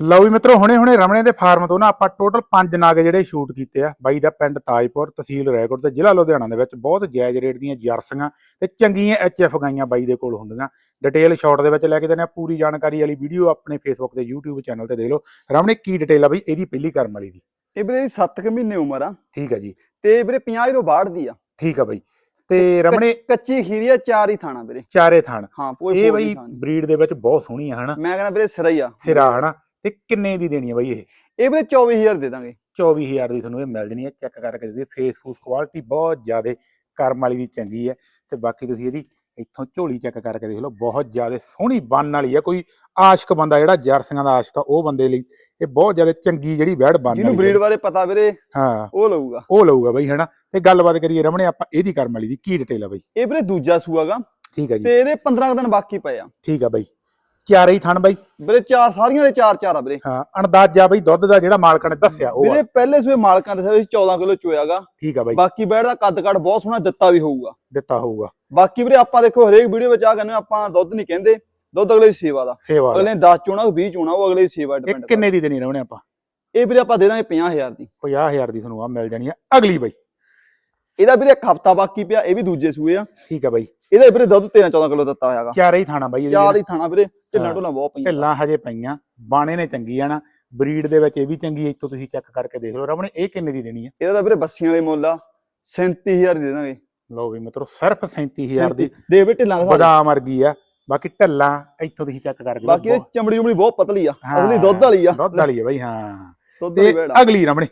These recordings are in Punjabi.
ਲਓ ਵੀ ਮਿੱਤਰੋ ਹੁਣੇ ਹੁਣੇ ਰਮਣੇ ਦੇ ਫਾਰਮ ਤੋਂ ਨਾ ਆਪਾਂ ਟੋਟਲ 5 ਨਾਗ ਜਿਹੜੇ ਸ਼ੂਟ ਕੀਤੇ ਆ। ਬਾਈ ਦਾ ਪਿੰਡ ਤਾਜਪੁਰ ਤਹਿਸੀਲ ਰੈਕੋਟ ਤੇ ਜ਼ਿਲ੍ਹਾ ਲੁਧਿਆਣਾ ਦੇ ਵਿੱਚ ਬਹੁਤ ਜਾਇਜ਼ ਰੇਟ ਦੀਆਂ ਜਰਸੀਆਂ ਤੇ ਚੰਗੀਆਂ ਐਚਐਫ ਗਾਈਆਂ ਬਾਈ ਦੇ ਕੋਲ ਹੁੰਦੀਆਂ। ਡਿਟੇਲ ਸ਼ਾਰਟ ਦੇ ਵਿੱਚ ਲੈ ਕੇ ਦਿੰਦੇ ਆ। ਪੂਰੀ ਜਾਣਕਾਰੀ ਵਾਲੀ ਵੀਡੀਓ ਆਪਣੇ ਫੇਸਬੁੱਕ ਤੇ YouTube ਚੈਨਲ ਤੇ ਦੇਖ ਲਓ। ਰਮਣੇ ਕੀ ਡਿਟੇਲ ਆ ਬਈ? ਇਹਦੀ ਪਹਿਲੀ ਕਰਮ ਵਾਲੀ ਦੀ। ਇਹ ਵੀਰੇ 7 ਕੁ ਮਹੀਨੇ ਉਮਰ ਆ। ਠੀਕ ਆ ਜੀ। ਤੇ ਵੀਰੇ 50 ਤੋਂ ਬਾਹਰ ਦੀ ਆ। ਠੀਕ ਆ ਬਾਈ। ਤੇ ਰਮਣੇ ਕੱਚੀ ਖੀਰੀ ਆ ਚਾਰ ਹੀ ਥਾਣਾ ਵੀਰੇ। ਚਾਰੇ ਥਣ। ਹਾਂ ਇਹ ਬਈ ਬਰੀਡ ਦੇ ਵਿੱਚ ਬਹੁਤ ਸੋਹਣੀ ਆ ਹਨਾ? ਮੈਂ ਕਹਿੰਦਾ ਵੀਰੇ ਸਿਰਾ ਹੀ ਆ। ਸਿਰਾ ਹਨਾ? ਤੇ ਕਿੰਨੇ ਦੀ ਦੇਣੀ ਆ ਬਾਈ ਇਹ? ਇਹ ਵੀਰੇ 24000 ਦੇ ਦਾਂਗੇ। 24000 ਦੀ ਤੁਹਾਨੂੰ ਇਹ ਮਿਲ ਜਣੀ ਹੈ ਚੈੱਕ ਕਰਕੇ ਦੇ ਫੇਸ ਫੂਸ ਕੁਆਲਿਟੀ ਬਹੁਤ ਜ਼ਿਆਦਾ ਕਰਮ ਵਾਲੀ ਦੀ ਚੰਗੀ ਹੈ ਤੇ ਬਾਕੀ ਤੁਸੀਂ ਇਹਦੀ ਇੱਥੋਂ ਝੋਲੀ ਚੈੱਕ ਕਰਕੇ ਦੇਖ ਲਓ ਬਹੁਤ ਜ਼ਿਆਦਾ ਸੋਹਣੀ ਬੰਨ ਵਾਲੀ ਹੈ ਕੋਈ ਆਸ਼ਕ ਬੰਦਾ ਜਿਹੜਾ ਜਰਸੀਆਂ ਦਾ ਆਸ਼ਕ ਆ ਉਹ ਬੰਦੇ ਲਈ ਇਹ ਬਹੁਤ ਜ਼ਿਆਦਾ ਚੰਗੀ ਜਿਹੜੀ ਵੈੜ ਜਿਹਨੂੰ ਵਾਲੀ ਬਰੀਡ ਹੈ। ਬਾਰੇ ਪਤਾ ਵੀਰੇ ਹਾਂ। ਉਹ ਲਊਗਾ। ਉਹ ਲਊਗਾ ਬਈ ਹਨਾ? ਤੇ ਗੱਲਬਾਤ ਕਰੀਏ ਰਮਣੇ ਆਪਾਂ ਇਹਦੀ ਕਰਮ ਵਾਲੀ ਦੀ ਕੀ ਡਿਟੇਲ ਆ ਬਈ? ਇਹ ਵੀਰੇ ਦੂਜਾ ਸੂਆਗਾ ਠੀਕ ਆ ਜੀ। ਤੇ ਇਹਦੇ 15 ਕੁ ਦਿਨ ਬਾਕੀ ਪਏ ਆ। ਠੀਕ ਆ ਬਈ। ਚਾਰੇ ਹੀ ਥਣ ਬਈ। ਵੀਰੇ ਚਾਰ ਸਾਰੀਆਂ ਦੇ ਚਾਰ ਚਾਰ ਆ ਵੀਰੇ। ਹਾਂ ਅੰਦਾਜ਼ਾ ਬਈ ਦੁੱਧ ਦਾ ਜਿਹੜਾ ਮਾਲਕਾਂ ਨੇ ਦੱਸਿਆ ਉਹ ਆ। ਵੀਰੇ ਪਹਿਲੇ ਸੂਏ ਮਾਲਕਾਂ ਦੇ ਸੀ 14 ਕਿਲੋ ਚੋਇਆਗਾ। ਠੀਕ ਆ ਬਈ। ਬਾਕੀ ਬੈੜ ਦਾ ਕੱਦ ਕੱਦ ਬਹੁਤ ਸੋਹਣਾ ਦਿੱਤਾ ਵੀ ਹੋਊਗਾ। ਦਿੱਤਾ ਹੋਊਗਾ। ਬਾਕੀ ਵੀਰੇ ਆਪਾਂ ਦੇਖੋ ਹਰੇਕ ਵੀਡੀਓ ਵਿੱਚ ਆ ਕਹਿੰਦੇ ਆਪਾਂ ਦੁੱਧ ਨਹੀਂ ਕਹਿੰਦੇ ਦੁੱਧ ਅਗਲੇ ਦੀ ਸੇਵਾ ਦਾ। ਸੇਵਾ ਦਾ। ਅਗਲੇ ਨੇ 10 ਚੋਣਾ 20 ਚੋਣਾ ਉਹ ਅਗਲੇ ਦੀ ਸੇਵਾ ਇਹ ਡਿਪੈਂਡ ਕਿੰਨੇ ਦੀ ਦੇਣੀ ਰਮਣੇ ਆਪਾਂ? ਇਹ ਵੀਰੇ ਆਪਾਂ ਦੇ ਦਾਂਗੇ 50000 ਦੀ। 50000 ਦੀ ਤੁਹਾਨੂੰ ਆ ਮਿਲ ਜਾਣੀ ਆ ਅਗਲੀ ਬਈ। ਇਹਦਾ ਵੀਰੇ ਇੱਕ ਹਫਤਾ ਬਾਕੀ ਪਿਆ ਇਹ ਵੀ ਦੂਜੇ ਸੂਏ ਆ। ਠੀਕ ਆ ਬਈ। ਇਹਦਾ ਵੀਰੇ ਦੁੱਧ 13 14 ਕਿਲੋ ਦਿੱਤਾ ਹੋਇਆਗਾ ਚਾਰੇ ਹੀ ਥਾਣਾ ਬਾਈ ਚਾਰ ਹੀ ਥਾਣਾ ਵੀਰੇ ਢਿੱਲਾਂ। ਢੁੱਲਾਂ ਬਹੁਤ ਪਈਆਂ। ਢਿੱਲਾਂ ਹਜੇ ਪਈਆਂ ਬਾਣੇ ਨੇ ਚੰਗੀ ਆ ਨਾ। ਬਰੀਡ ਦੇ ਵਿੱਚ ਇਹ ਵੀ ਚੰਗੀ ਹੈ ਇੱਥੋਂ ਤੁਸੀਂ ਚੈੱਕ ਕਰਕੇ ਦੇਖ ਲਓ। ਰਮਣੇ ਇਹ ਕਿੰਨੇ ਦੀ ਦੇਣੀ ਹੈ ਇਹਦਾ ਤਾਂ ਵੀਰੇ ਬੱਸੀਆਂ ਵਾਲੇ ਮੁੱਲ ਆ 37000 ਦੀ ਦਾਂਗੇ। ਲਓ ਵੀ ਮਿੱਤਰੋ ਸਿਰਫ 37000 ਦੀ ਦੇ ਵੀ ਢਿੱਲਾਂ ਦੇ। ਬਦਾਮ ਵਰਗੀ ਆ। ਬਾਕੀ ਢਿੱਲਾਂ ਇੱਥੋਂ ਤੁਸੀਂ ਚੈੱਕ ਕਰਕੇ ਬਾਕੀ ਚਮੜੀ ਉਮੜੀ ਬਹੁਤ ਪਤਲੀ ਆ। ਅਸਲੀ ਦੁੱਧ ਵਾਲੀ ਆ। ਦੁੱਧ ਵਾਲੀ ਆ ਬਾਈ ਹਾਂ। ਦੁੱਧ ਤੇ ਆ। ਅਗਲੀ ਰਮਣੇ।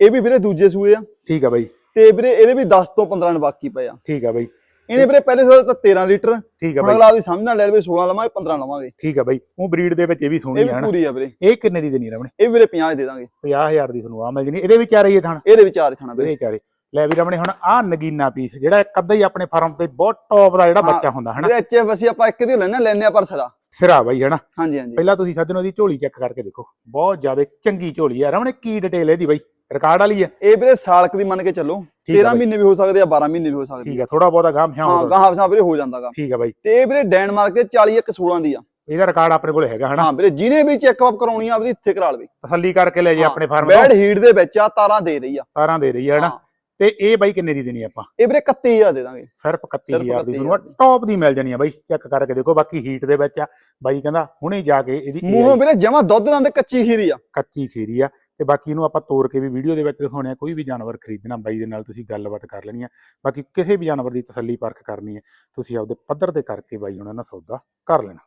ਇਹ ਵੀ ਵੀਰੇ ਦੂਜੇ ਸੂਏ ਆ। ਠੀਕ ਆ ਬਾਈ। ਤੇ ਵੀਰੇ ਇਹਦੇ ਵੀ 10 ਤੋਂ 15 ਦਿਨ ਬਾਕੀ ਪਏ ਆ। ਠੀਕ ਆ ਬਾਈ। ਇਹਨੇ ਵੀਰੇ ਪਹਿਲੇ ਸੂਏ ਤਾਂ 13 ਲੀਟਰ। ਠੀਕ ਹੁਣ ਬਾਈ। ਅਗਲਾ ਵੀ ਸਮਝ ਲੈ ਲਵੇ 16 ਲਵਾਂਗੇ 15 ਲਵਾਂਗੇ। ਠੀਕ ਆ ਬਾਈ। ਉਹ ਬਰੀਡ ਦੇ ਵਿੱਚ ਇਹ ਵੀ ਸੋਹਣੀ ਇਹ ਵੀ ਹਨਾ ਪੂਰੀ ਆ ਵੀਰੇ। ਇਹ ਕਿੰਨੇ ਦੀ ਦੇਣੀ ਰਮਣੇ? ਇਹ ਵੀਰੇ 50 ਦੇ ਦਾਂਗੇ। 50000 ਦੀ ਤੁਹਾਨੂੰ ਆ ਮਿਲ ਜਣੀ। ਇਹਦੇ ਵੀ ਚਾਰੇ ਹੀ ਥਣ। ਇਹਦੇ ਵਿਚਾਰ ਥਾਣਾ ਵੀਰੇ। ਚਾਰੇ ਲੈ ਵੀ ਰਮਣੇ ਹੁਣ ਆ ਨਗੀਨਾ ਪੀਸ ਜਿਹੜਾ ਇੱਕ ਅੱਧਾ ਹੀ ਆਪਣੇ ਫਾਰਮ ਤੇ ਬਹੁਤ ਟੌਪ ਦਾ ਜਿਹੜਾ ਹਾਂ। ਬੱਚਾ ਹੁੰਦਾ ਹਨਾ? ਵੀਰੇ ਐਚਐਫ ਅਸੀਂ ਆਪਾਂ ਇੱਕ ਦੀ ਲੈਣਾ ਲੈਣੇ ਆ ਪਰ ਸਰਾ। ਸਿਰਾ ਬਾਈ ਹਨਾ? ਹਾਂਜੀ ਹਾਂਜੀ। ਪਹਿਲਾਂ ਤੁਸੀਂ ਸੱਜਣੋ ਦੀ ਝੋਲੀ ਚੈੱਕ ਕਰਕੇ ਦੇਖੋ। ਬਹੁਤ ਜ਼ਿਆਦਾ ਚੰਗੀ ਝੋਲੀ ਆ। ਰਮਣੇ ਕੀ ਡਿਟੇਲ ਇਹਦੀ ਬਾਈ? ਰਿਕਾਰਡ ਵਾਲੀ ਆ ਇਹ ਵੀਰੇ ਸਾਲਕ ਦੀ ਮੰਨ ਕੇ ਚੱਲੋ ਠੀਕ ਆ 13 ਬਾਈ। ਮਹੀਨੇ ਵੀ ਹੋ ਸਕਦੇ ਆ 12 ਮਹੀਨੇ ਵੀ ਹੋ ਸਕਦੇ ਠੀਕ ਆ ਥੋੜਾ ਬਹੁਤਾ ਗਾਮ ਹਾਂ ਹਾਂ ਗਾਹਾਂ ਵਸਾਂ ਵੀਰੇ ਹੋ ਜਾਂਦਾਗਾ ਠੀਕ ਆ ਬਾਈ। ਤੇ ਇਹ ਵੀਰੇ ਡੈਨਮਾਰਕ ਦੇ 40 ਇੱਕ 16 ਦੀ ਆ। ਇਹਦਾ ਰਿਕਾਰਡ ਆਪਣੇ ਕੋਲ ਹੈਗਾ ਹਨਾ? ਹਾਂ ਵੀਰੇ ਜਿਹਨੇ ਵੀ ਚੈੱਕਅਪ ਕਰਾਉਣੀ ਆ ਆਪਦੀ ਇੱਥੇ ਕਰਾ ਲਵੇ। ਤਸੱਲੀ ਕਰਕੇ ਲੈ ਜੇ ਹਾਂ, ਆਪਣੇ ਫਾਰਮ ਬੈਡ ਹੀਟ ਦੇ ਵਿੱਚ ਆ ਤਾਰਾਂ ਦੇ ਰਹੀ ਆ। ਤਾਰਾਂ ਦੇ ਰਹੀ ਹੈ ਹਨਾ? ਹਾਂ, ਤੇ ਇਹ ਬਾਈ ਕਿੰਨੇ ਦੀ ਦੇਣੀ ਆਪਾਂ? ਇਹ ਵੀਰੇ 31000 ਦੇ ਦਾਂਗੇ। ਸਿਰਫ 31000 ਦੀ 31,000 ਤੁਹਾਨੂੰ ਟੌਪ ਦੀ। ਮਿਲ ਜਾਣੀ ਆ ਬਾਈ। ਚੈੱਕ ਕਰਕੇ ਦੇਖੋ ਬਾਕੀ ਹੀਟ ਦੇ ਵਿੱਚ ਆ। ਬਾਈ ਕਹਿੰਦਾ ਹੁਣੇ ਜਾ ਕੇ ਇਹਦੀ ਮੂੰਹੋਂ ਵੀਰੇ ਜਮਾ ਦੁੱਧ ਤੇ ਕੱਚੀ ਖੀਰੀ ਆ। ਕੱਚੀ ਖੀਰੀ ਆ। ਤੇ ਬਾਕੀ ਇਹਨੂੰ ਆਪਾਂ ਤੋੜ ਕੇ ਵੀ ਵੀਡੀਓ ਦੇ ਵਿੱਚ ਦਿਖਾਉਣੇ ਆ, ਕੋਈ ਵੀ ਜਾਨਵਰ ਖਰੀਦਣਾ, ਬਾਈ ਦੇ ਨਾਲ ਤੁਸੀਂ ਗੱਲਬਾਤ ਕਰ ਲੈਣੀ ਆ। ਬਾਕੀ ਕਿਸੇ ਵੀ ਜਾਨਵਰ ਦੀ ਤਸੱਲੀ ਪਰਖ ਕਰਨੀ ਹੈ ਤੁਸੀਂ ਆਪਦੇ ਪੱਧਰ ਤੇ ਕਰਕੇ ਬਾਈ ਉਹਨਾਂ ਨਾਲ ਸੌਦਾ ਕਰ ਲੈਣਾ।